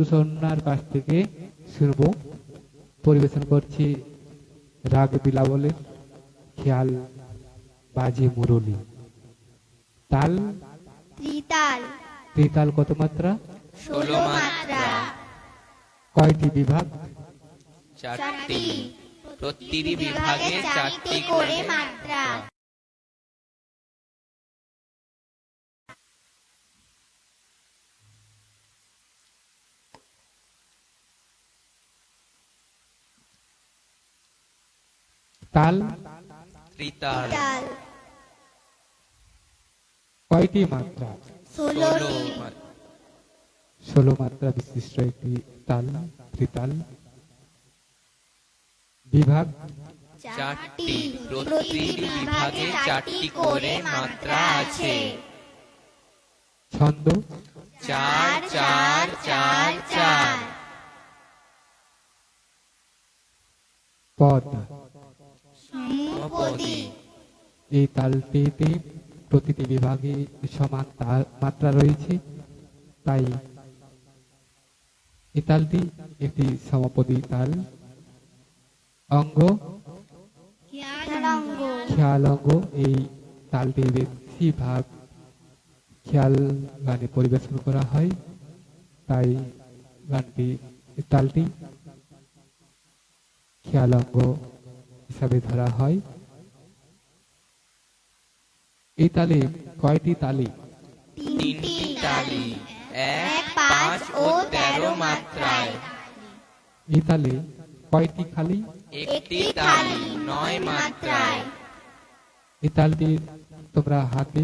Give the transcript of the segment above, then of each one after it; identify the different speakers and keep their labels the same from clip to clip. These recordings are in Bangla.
Speaker 1: ছোট্ট সন্ন্যার কাছ থেকে শুনব। পরিবেশন করছি রাগ বিলাবলের খেয়াল বাজে মুরলি। তাল?
Speaker 2: ত্রিতাল।
Speaker 1: ত্রিতাল কত মাত্রা?
Speaker 2: ষোলো মাত্রা।
Speaker 1: কয়টি বিভাগ?
Speaker 3: চারটি। প্রতিটি বিভাগে চারটি করে
Speaker 2: মাত্রা।
Speaker 1: তাল?
Speaker 3: ত্রিতাল।
Speaker 1: কয়টি মাত্রা?
Speaker 3: ষোলো
Speaker 1: মাত্রা। বিশিষ্ট একটি তাল ত্রিতাল। বিভাগ?
Speaker 3: চারটি। প্রতিটি বিভাগে চারটি করে মাত্রা আছে।
Speaker 1: ছন্দ?
Speaker 3: চার চার চার। চার।
Speaker 1: পদ? এই তালটিতে প্রতিটি বিভাগে সমান মাত্রা রয়েছে তাই এই তালটি একটি সমাপদী তাল। অঙ্গ। খেয়াল অঙ্গ এই তালটি বেশিরভাগ খেয়াল গানে পরিবেশন করা হয় তাই গানটি তালটি খেয়াল অঙ্গ হিসাবে ধরা হয়। এই তালে কয়টি তালি?
Speaker 3: তিনটি তালি এক পাঁচ ও তেরো মাত্রায়।
Speaker 1: এই তালে কয়টি খালি?
Speaker 3: একটি তালি নয় মাত্রায়।
Speaker 1: এই তালটি তোমরা হাতে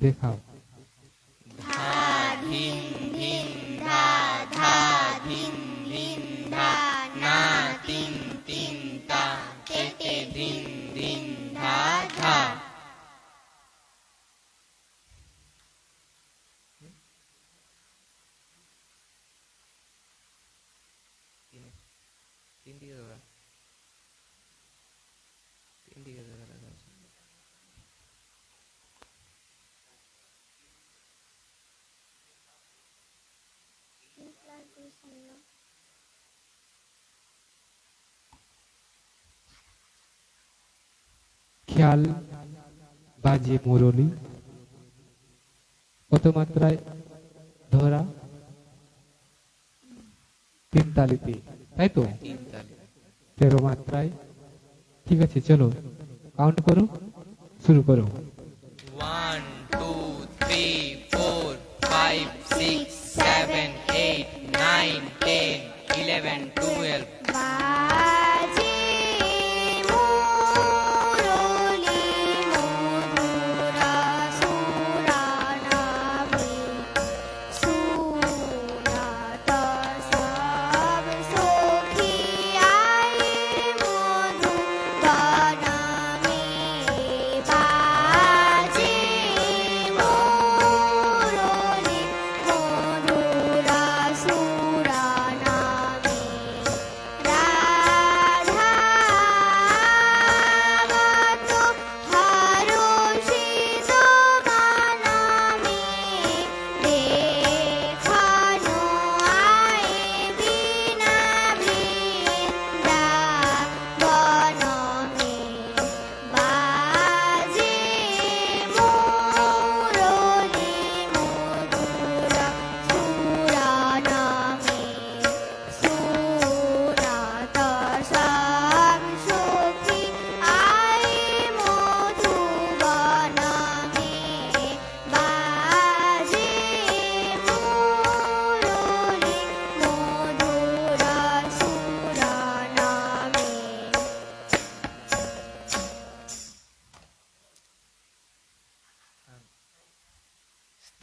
Speaker 1: দেখাও।
Speaker 3: তিন দিকে ধরা
Speaker 1: খেয়াল বাজে মুরলি। কত মাত্রায় ধরা তিন তালিতে তাই তো? তেরো মাত্রায় ঠিক আছে, চলো। কাউন্ট করো, শুরু করো।
Speaker 3: One two three four five six seven eight nine ten eleven twelve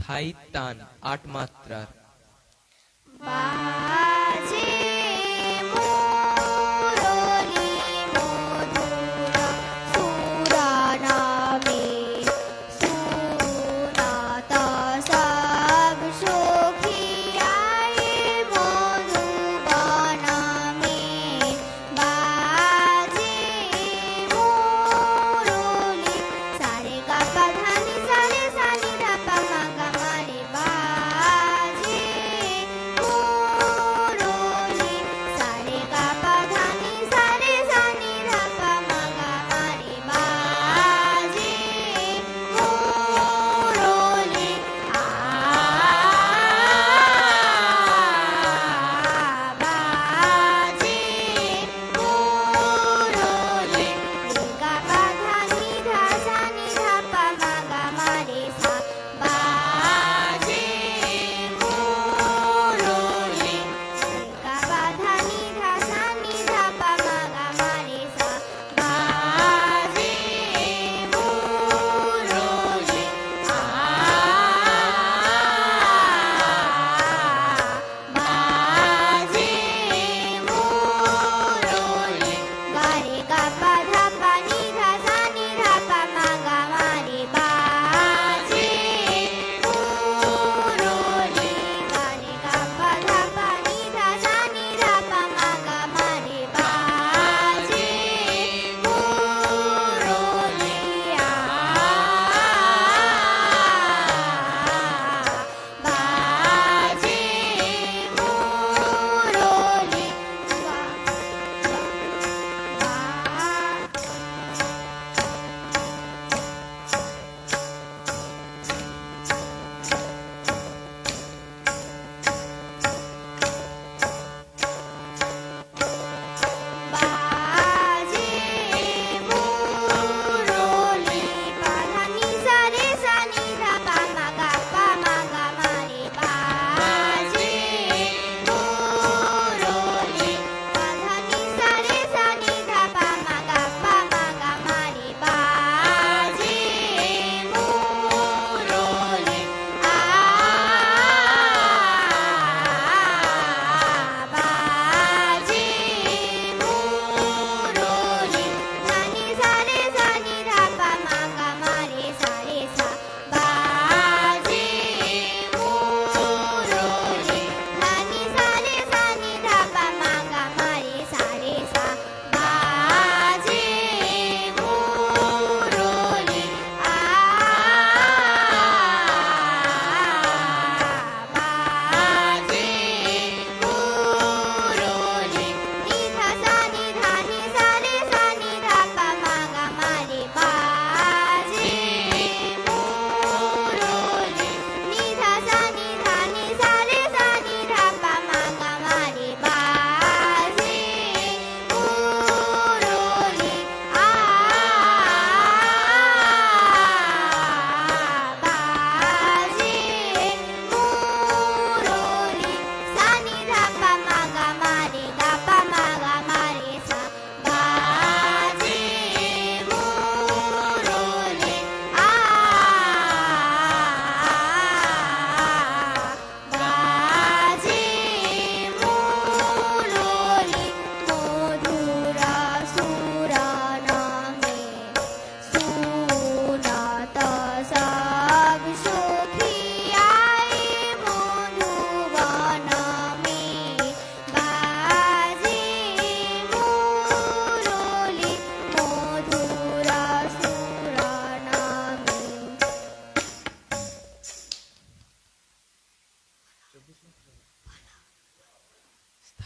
Speaker 3: স্থায়ী তান আট মাত্রার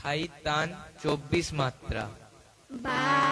Speaker 2: স্থায়ী তান চব্বিশ মাত্রা।
Speaker 3: বা